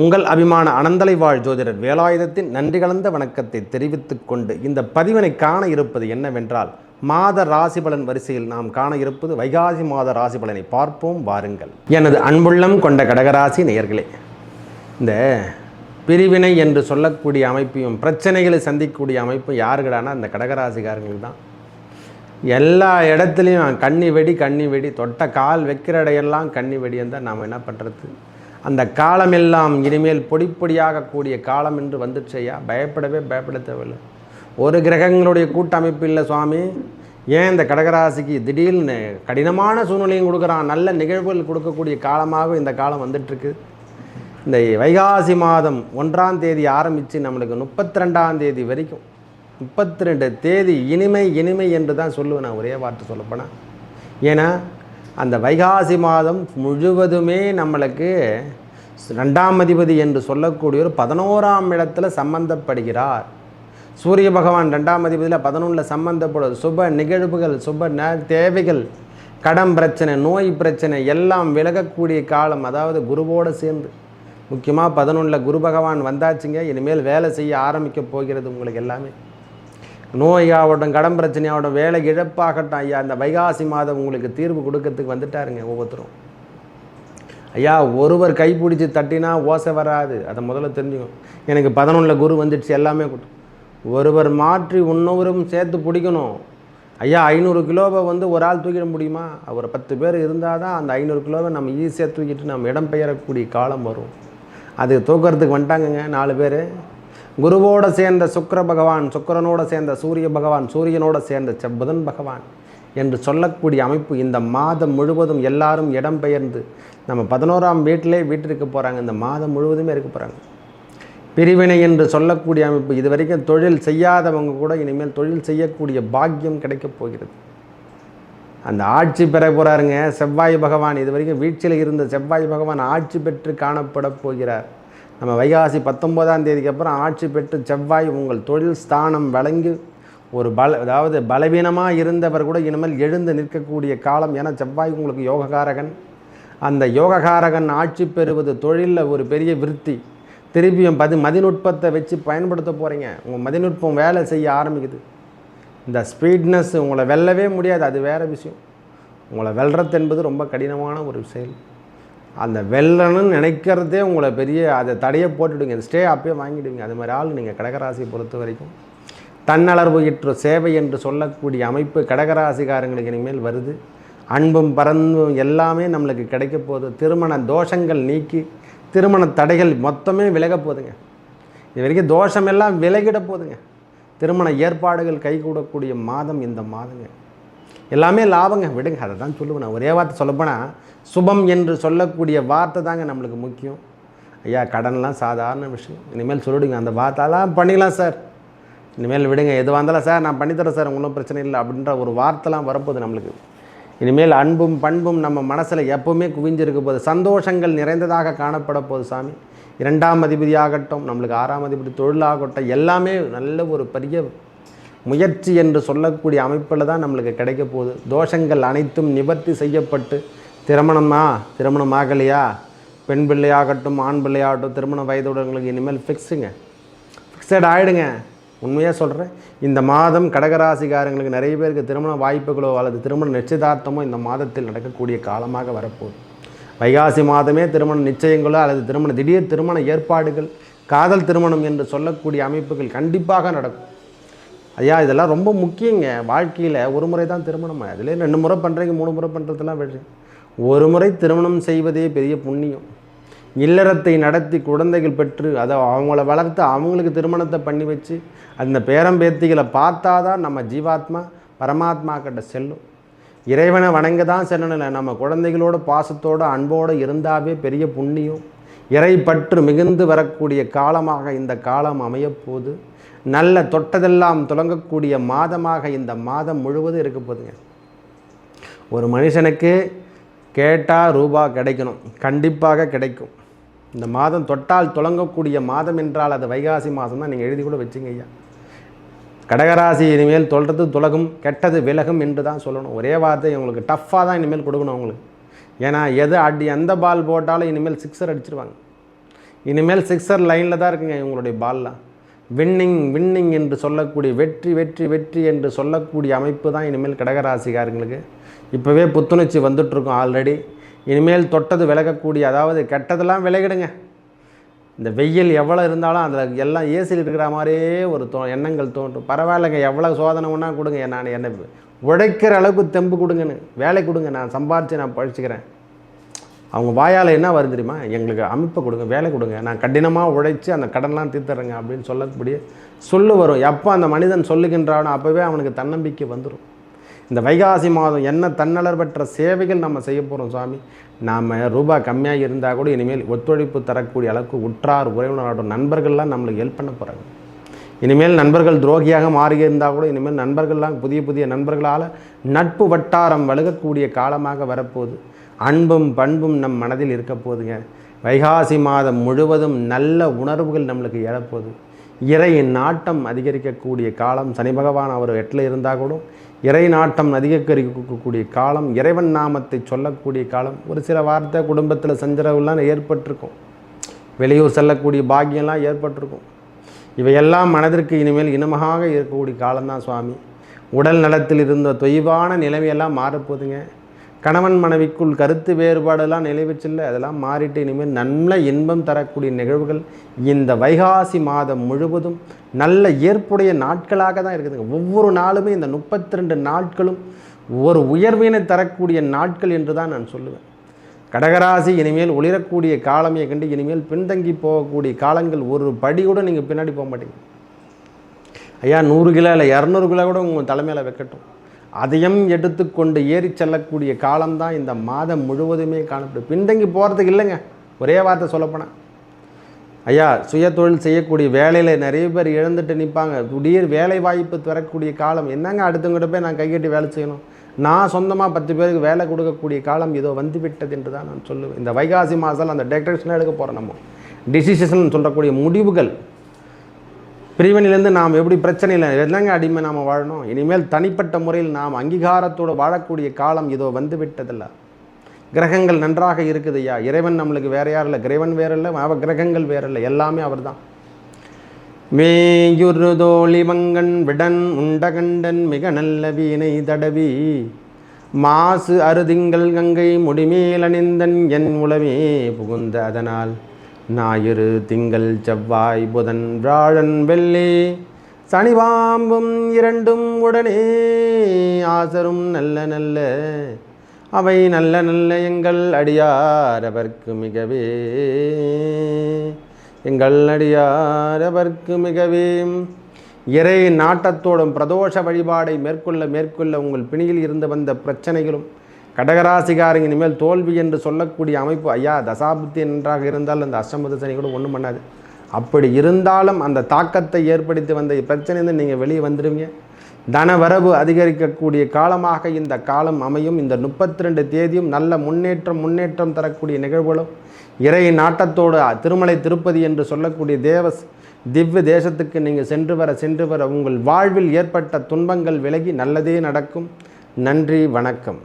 உங்கள் அபிமான அனந்தலை வாழ் ஜோதிடர் வேலாயுதத்தின் நன்றி கலந்த வணக்கத்தை தெரிவித்துக் கொண்டு இந்த பதிவினை காண இருப்பது என்னவென்றால் மாத ராசி பலன் வரிசையில் நாம் காண இருப்பது வைகாசி மாத ராசி பலனை பார்ப்போம் வாருங்கள். எனது அன்புள்ளம் கொண்ட கடகராசி நேயர்களே இந்த பிரிவினை என்று சொல்லக்கூடிய அமைப்பையும் பிரச்சனைகளை சந்திக்கக்கூடிய அமைப்பும் யாருக்கடானா இந்த கடகராசிக்காரங்களுக்கு தான். எல்லா இடத்துலையும் கண்ணி வெடி கண்ணி வெடி தொட்ட கால் வைக்கிற இடையெல்லாம் கண்ணி வெடி இருந்தால் நாம் என்ன பண்ணுறது அந்த காலமெல்லாம் இனிமேல் பொடிப்பொடியாக கூடிய காலம் என்று வந்துடுச்சையா பயப்படவே பயப்பட தேவையில்லை ஒரு கிரகங்களுடைய கூட்டமைப்பு இல்லை சுவாமி. ஏன் இந்த கடகராசிக்கு திடீர்னு கடினமான சூழ்நிலையும் கொடுக்குறான். நல்ல நிகழ்வுகள் கொடுக்கக்கூடிய காலமாக இந்த காலம் வந்துட்டுருக்கு. இந்த வைகாசி மாதம் ஒன்றாம் தேதி ஆரம்பித்து நம்மளுக்கு முப்பத்தி ரெண்டாம் தேதி வரைக்கும். முப்பத்தி ரெண்டு தேதி இனிமை இனிமை என்று தான் சொல்லுவேன் நான் ஒரே வார்த்தை சொல்லப்போனால் ஏன்னா அந்த வைகாசி மாதம் முழுவதுமே நம்மளுக்கு ரெண்டாம் அதிபதி என்று சொல்லக்கூடிய ஒரு பதினோராம் இடத்துல சம்பந்தப்படுகிறார். சூரிய பகவான் ரெண்டாம் அதிபதியில் பதினொன்றில் சம்பந்தப்படுவது சுப நிகழ்வுகள் சுப ந தேவைகள் கடன் பிரச்சனை நோய் பிரச்சனை எல்லாம் விலகக்கூடிய காலம் அதாவது குருவோடு சேர்ந்து. முக்கியமாக பதினொன்றில் குரு பகவான் வந்தாச்சுங்க இனிமேல் வேலை செய்ய ஆரம்பிக்க போகிறது உங்களுக்கு எல்லாமே. நோயாகட்டும் கடன் பிரச்சனையாகட்டும் வேலை இழப்பாகட்டும் ஐயா. இந்த வைகாசி மாதம் உங்களுக்கு தீர்வு கொடுக்கறதுக்கு வந்துட்டாருங்க ஒவ்வொருத்தரும். ஐயா ஒருவர் கைப்பிடிச்சி தட்டினா ஓசை வராது. அதை முதல்ல தெரிஞ்சுக்கணும். எனக்கு பதினொன்றில் குரு வந்துடுச்சு எல்லாமே கொடு. ஒருவர் மாற்றி இன்னொருவரும் சேர்த்து பிடிக்கணும். ஐயா ஐநூறு கிலோவை வந்து ஒரு ஆள் தூக்கிட முடியுமா? ஒரு பத்து பேர் இருந்தால் தான் அந்த ஐநூறு கிலோவை நம்ம ஈஸியாக தூக்கிட்டு நம்ம இடம் பெயரக்கூடிய காலம் வரும். அது தூக்கிறதுக்கு வந்துட்டாங்கங்க நாலு பேர். குருவோட சேர்ந்த சுக்கர பகவான் சுக்கரனோடு சேர்ந்த சூரிய பகவான் சூரியனோடு சேர்ந்த செப்புதன் பகவான் என்று சொல்லக்கூடிய அமைப்பு இந்த மாதம் முழுவதும் எல்லாரும் இடம்பெயர்ந்து நம்ம பதினோராம் வீட்டிலே வீட்டிற்கு போகிறாங்க இந்த மாதம் முழுவதுமே இருக்க போகிறாங்க பிரிவினை என்று சொல்லக்கூடிய அமைப்பு இது வரைக்கும் தொழில் செய்யாதவங்க கூட இனிமேல் தொழில் செய்யக்கூடிய பாக்கியம் கிடைக்கப் போகிறது. அந்த ஆட்சி பெற போகிறாருங்க செவ்வாய் பகவான் இது வரைக்கும் வீழ்ச்சியில் இருந்த செவ்வாய் பகவான் ஆட்சி பெற்று காணப்பட போகிறார். நம்ம வைகாசி பத்தொம்போதாம் தேதிக்கு அப்புறம் ஆட்சி பெற்று செவ்வாய் உங்கள் தொழில் ஸ்தானம் வழங்கி ஒரு பல அதாவது பலவீனமாக இருந்தவர் கூட இனிமேல் எழுந்து நிற்கக்கூடிய காலம் ஏன்னா செவ்வாய் உங்களுக்கு யோககாரகன். அந்த யோககாரகன் ஆட்சி பெறுவது தொழிலில் ஒரு பெரிய விருத்தி. திருப்பியும் பதி மதிநுட்பத்தை வச்சு பயன்படுத்த போகிறீங்க உங்கள் மதிநுட்பம் வேலை செய்ய ஆரம்பிக்குது. இந்த ஸ்பீட்னஸ் உங்களை வெல்லவே முடியாது அது வேறு விஷயம். உங்களை வெல்றது என்பது ரொம்ப கடினமான ஒரு செயல். அந்த வெல்லணும்னு நினைக்கிறதே உங்களை பெரிய அதை தடையை போட்டுடுங்க. ஸ்டே அப்பயே வாங்கிடுவீங்க அது மாதிரி ஆள் நீங்கள் கடகராசியை பொறுத்த வரைக்கும். தன்னலர்வு இற்று சேவை என்று சொல்லக்கூடிய அமைப்பு கடகராசிக்காரங்களுக்கு இனிமேல் வருது. அன்பும் பரந்தும் எல்லாமே நம்மளுக்கு கிடைக்க போகுது. திருமண தோஷங்கள் நீக்கி திருமண தடைகள் மொத்தமே விலக போகுதுங்க. இது வரைக்கும் தோஷமெல்லாம் விலகிட போகுதுங்க. திருமண ஏற்பாடுகள் கைகூடக்கூடிய மாதம் இந்த மாதங்க. எல்லாமே லாபங்க. விடுங்க அதை தான் சொல்லுவேன் நான். ஒரே வார்த்தை சொல்லப்போனால் சுபம் என்று சொல்லக்கூடிய வார்த்தை தாங்க நம்மளுக்கு முக்கியம். ஐயா கடன்லாம் சாதாரண விஷயம். இனிமேல் சொல்லிடுங்க அந்த வார்த்தைலாம் பண்ணிக்கலாம் சார். இனிமேல் விடுங்க எதுவாக இருந்தாலும் சார் நான் பண்ணித்தரேன் சார் ஒன்றும் பிரச்சனை இல்லை அப்படின்ற ஒரு வார்த்தைலாம் வரப்போகுது நம்மளுக்கு. இனிமேல் அன்பும் பண்பும் நம்ம மனசில் எப்பவுமே குவிஞ்சிருக்க போகுது. சந்தோஷங்கள் நிறைந்ததாக காணப்பட போகுது சாமி. இரண்டாம் அதிபதியாகட்டும் நம்மளுக்கு ஆறாம் அதிபதி தொழிலாகட்டும் எல்லாமே நல்ல ஒரு பெரிய முயற்சி என்று சொல்லக்கூடிய அமைப்பில் தான் நம்மளுக்கு கிடைக்க போகுது. தோஷங்கள் அனைத்தும் நிவர்த்தி செய்யப்பட்டு திருமணமா? திருமணம் ஆகலையா? பெண் பிள்ளையாகட்டும் ஆண் பிள்ளையாகட்டும் திருமண வயதுடங்களுக்கு இனிமேல் ஃபிக்ஸுங்க ஃபிக்ஸட் ஆகிடுங்க உண்மையாக சொல்கிறேன் இந்த மாதம் கடகராசிக்காரங்களுக்கு நிறைய பேருக்கு திருமண வாய்ப்புகளோ அல்லது திருமண நிச்சயதார்த்தமோ இந்த மாதத்தில் நடக்கக்கூடிய காலமாக வரப்போகுது. வைகாசி மாதமே திருமண நிச்சயங்களோ அல்லது திருமண திடீர் திருமண ஏற்பாடுகள் காதல் திருமணம் என்று சொல்லக்கூடிய அமைப்புகள் கண்டிப்பாக நடக்கும். ஐயா இதெல்லாம் ரொம்ப முக்கியங்க. வாழ்க்கையில் ஒரு முறை தான் திருமணம் அதிலே ரெண்டு முறை பண்ணுறீங்க மூணு முறை பண்ணுறதுலாம் வெற்றி ஒரு முறை திருமணம் செய்வதே பெரிய புண்ணியம். இல்லறத்தை நடத்தி குழந்தைகள் பெற்று அதை அவங்கள வளர்த்து அவங்களுக்கு திருமணத்தை பண்ணி வச்சு அந்த பேரம்பேத்திகளை பார்த்தா தான் நம்ம ஜீவாத்மா பரமாத்மா கிட்ட செல்லும். இறைவனை வணங்க தான் செல்லணும் நம்ம குழந்தைகளோட பாசத்தோடு அன்போடு இருந்தாவே பெரிய புண்ணியம். இறைப்பற்று மிகுந்து வரக்கூடிய காலமாக இந்த காலம் அமையப்போது நல்ல தொட்டதெல்லாம் துலங்கக்கூடிய மாதமாக இந்த மாதம் முழுவதும் இருக்க போதுங்க ஒரு மனுஷனுக்கு கேட்டால் ரூபா கிடைக்கணும் கண்டிப்பாக கிடைக்கும். இந்த மாதம் தொட்டால் துலங்கக்கூடிய மாதம் என்றால் அது வைகாசி மாதம் தான். நீங்கள் எழுதி கூட வச்சுங்க ஐயா. கடகராசி இனிமேல் தொல்றது துலகும் கெட்டது விலகும் என்று தான் சொல்லணும். ஒரே வார்த்தை உங்களுக்கு டஃப்பாக தான் இனிமேல் கொடுக்கணும் உங்களுக்கு. ஏன்னா எது அடி எந்த பால் போட்டாலும் இனிமேல் சிக்ஸர் அடிச்சிருவாங்க. இனிமேல் சிக்ஸர் லைனில் தான் இருக்குங்க இவங்களுடைய பால்லாம் வின்னிங் வின்னிங் என்று சொல்லக்கூடிய வெற்றி வெற்றி வெற்றி என்று சொல்லக்கூடிய அமைப்பு தான் இனிமேல் கடகராசிக்காரங்களுக்கு. இப்போவே புத்துணர்ச்சி வந்துட்ருக்கோம் ஆல்ரெடி இனிமேல் தொட்டது விலகக்கூடிய அதாவது கெட்டதெல்லாம் விலகிடுங்க. இந்த வெயில் எவ்வளோ இருந்தாலும் அதில் எல்லாம் ஏசியில் இருக்கிற மாதிரியே ஒரு தோ எண்ணங்கள் தோன்றும். பரவாயில்லைங்க எவ்வளோ சோதனை ஒன்றா கொடுங்க. நான் என்ன உழைக்கிற அளவுக்கு தெம்பு கொடுங்கன்னு. வேலை கொடுங்க நான் சம்பாரித்து நான் பழிச்சிக்கிறேன். அவங்க வாயால் என்ன வரும் தெரியுமா? எங்களுக்கு அமைப்பை கொடுங்க வேலை கொடுங்க. நான் கடினமாக உழைச்சி அந்த கடன்லாம் தீர்த்துறேங்க அப்படின்னு சொல்லக்கூடிய சொல்லு வரும். எப்போ அந்த மனிதன் சொல்லுகின்றானோ அப்போவே அவனுக்கு தன்னம்பிக்கை வந்துடும் இந்த வைகாசி மாதம் என்ன தன்னலர் பெற்ற சேவைகள் நம்ம செய்ய போகிறோம் சுவாமி நாம் ரூபாய் கம்மியாக இருந்தால் கூட இனிமேல் ஒத்துழைப்பு தரக்கூடிய அளவுக்கு உற்றார் உறவினரோட நண்பர்கள்லாம் நம்மளுக்கு ஹெல்ப் பண்ண போகிறாங்க இனிமேல் நண்பர்கள் துரோகியாக மாறியிருந்தால் கூட இனிமேல் நண்பர்கள்லாம் புதிய புதிய நண்பர்களால் நட்பு வட்டாரம் வழுகக்கூடிய காலமாக வரப்போகுது. அன்பும் பண்பும் நம் மனதில் இருக்க போதுங்க வைகாசி மாதம் முழுவதும் நல்ல உணர்வுகள் நம்மளுக்கு எழப்போகுது. இறை நாட்டம் அதிகரிக்கக்கூடிய காலம் சனி பகவான் அவர் எட்டில் இருந்தால் கூட இறை நாட்டம் அதிகரிக்கக்கூடிய காலம் இறைவன் நாமத்தை சொல்லக்கூடிய காலம். ஒரு சில வார்த்தை குடும்பத்தில் சஞ்சரவுலாம் ஏற்பட்டிருக்கும். வெளியூர் செல்லக்கூடிய பாக்கியம்லாம் ஏற்பட்டிருக்கும். இவையெல்லாம் மனதிற்கு இனிமேல் இனமாக இருக்கக்கூடிய காலம்தான் சுவாமி. உடல் நலத்தில் இருந்த தொய்வான நிலைமையெல்லாம் மாறப்போகுதுங்க. கணவன் மனைவிக்குள் கருத்து வேறுபாடெல்லாம் நிலைவச்சில்லை. அதெல்லாம் மாறிட்டு இனிமேல் நல்ல இன்பம் தரக்கூடிய நிகழ்வுகள் இந்த வைகாசி மாதம் முழுவதும் நல்ல ஏற்புடைய நாட்களாக தான் இருக்குதுங்க. ஒவ்வொரு நாளுமே இந்த முப்பத்தி ரெண்டு நாட்களும் ஒரு உயர்வினை தரக்கூடிய நாட்கள் என்று தான் நான் சொல்லுவேன். கடகராசி இனிமேல் ஒளிரக்கூடிய காலமையை கண்டு இனிமேல் பின்தங்கி போகக்கூடிய காலங்கள் ஒரு படி கூட நீங்கள் பின்னாடி போக மாட்டீங்க. ஐயா நூறு கிலோ இல்லை இரநூறு கிலோ கூட உங்கள் தலைமையில் வைக்கட்டும். அதையும் எடுத்துக்கொண்டு ஏறி செல்லக்கூடிய காலம்தான் இந்த மாதம் முழுவதுமே காணப்படும். பின்தங்கி போகிறதுக்கு இல்லைங்க ஒரே வார்த்தை சொல்லப்போனால் ஐயா சுய தொழில் செய்யக்கூடிய வேலையில் நிறைய பேர் இழந்துட்டு நிற்பாங்க திடீர் வேலை வாய்ப்பு தரக்கூடிய காலம். என்னங்க அடுத்தவங்கிட்ட போய் நான் கைகட்டி வேலை செய்யணும்? நான் சொந்தமாக பத்து பேருக்கு வேலை கொடுக்கக்கூடிய காலம் இதோ வந்து விட்டது என்று தான் நான் சொல்லுவேன். இந்த வைகாசி மாதத்தில் அந்த டெக்ரேஷனாக எடுக்க போகிறோம் நம்ம. டிசிஷன் சொல்லக்கூடிய முடிவுகள். பிரிவினிலேருந்து நாம் எப்படி பிரச்சனையில் என்னங்க அடிமை நாம் வாழணும்? இனிமேல் தனிப்பட்ட முறையில் நாம் அங்கீகாரத்தோடு வாழக்கூடிய காலம் இதோ வந்து விட்டதில்ல கிரகங்கள் நன்றாக இருக்குது ஐயா. இறைவன் நம்மளுக்கு வேற யாரும் இல்லை. இறைவன் வேற இல்லை அவ கிரகங்கள் வேற இல்லை. எல்லாமே அவர் தான் மேயுருதோழி மங்கன் விடன் உண்டகண்டன் மிக நல்ல வீணை தடவி மாசு அருதிங்கள் கங்கை முடிமேலணிந்தன் என் உளமே புகுந்த அதனால் ஞாயிறு திங்கள் செவ்வாய் புதன் வியாழன் வெள்ளி சனிவாம்பும் இரண்டும் உடனே ஆசரும் நல்ல நல்ல அவை நல்ல நல்ல எங்கள் அடியார் அவர்க்கு மிகவே. எங்கள் நடிகாரவர்க்கு மிகவே இறை நாட்டத்தோடும் பிரதோஷ வழிபாடை மேற்கொள்ள மேற்கொள்ள உங்கள் பிணியில் இருந்து வந்த பிரச்சனைகளும் கடகராசிகாரங்க இனிமேல் தோல்வி என்று சொல்லக்கூடிய அமைப்பு ஐயா தசாபுத்தி நன்றாக இருந்தால் அந்த அஷ்டமத சனி கூட ஒன்றும் பண்ணாது. அப்படி இருந்தாலும் அந்த தாக்கத்தை ஏற்படுத்தி வந்த பிரச்சனையிலிருந்து நீங்கள் வெளியே வந்துடுவீங்க தனவரவு அதிகரிக்கக்கூடிய காலமாக இந்த காலம் அமையும். இந்த முப்பத்தி ரெண்டு தேதியும் நல்ல முன்னேற்றம் முன்னேற்றம் தரக்கூடிய நிகழ்வுகளும் இறை நாட்டத்தோடு திருமலை திருப்பதி என்று சொல்லக்கூடிய தேவ திவ்ய தேசத்துக்கு நீங்கள் சென்று வர சென்று வர உங்கள் வாழ்வில் ஏற்பட்ட துன்பங்கள் விலகி நல்லதே நடக்கும். நன்றி வணக்கம்.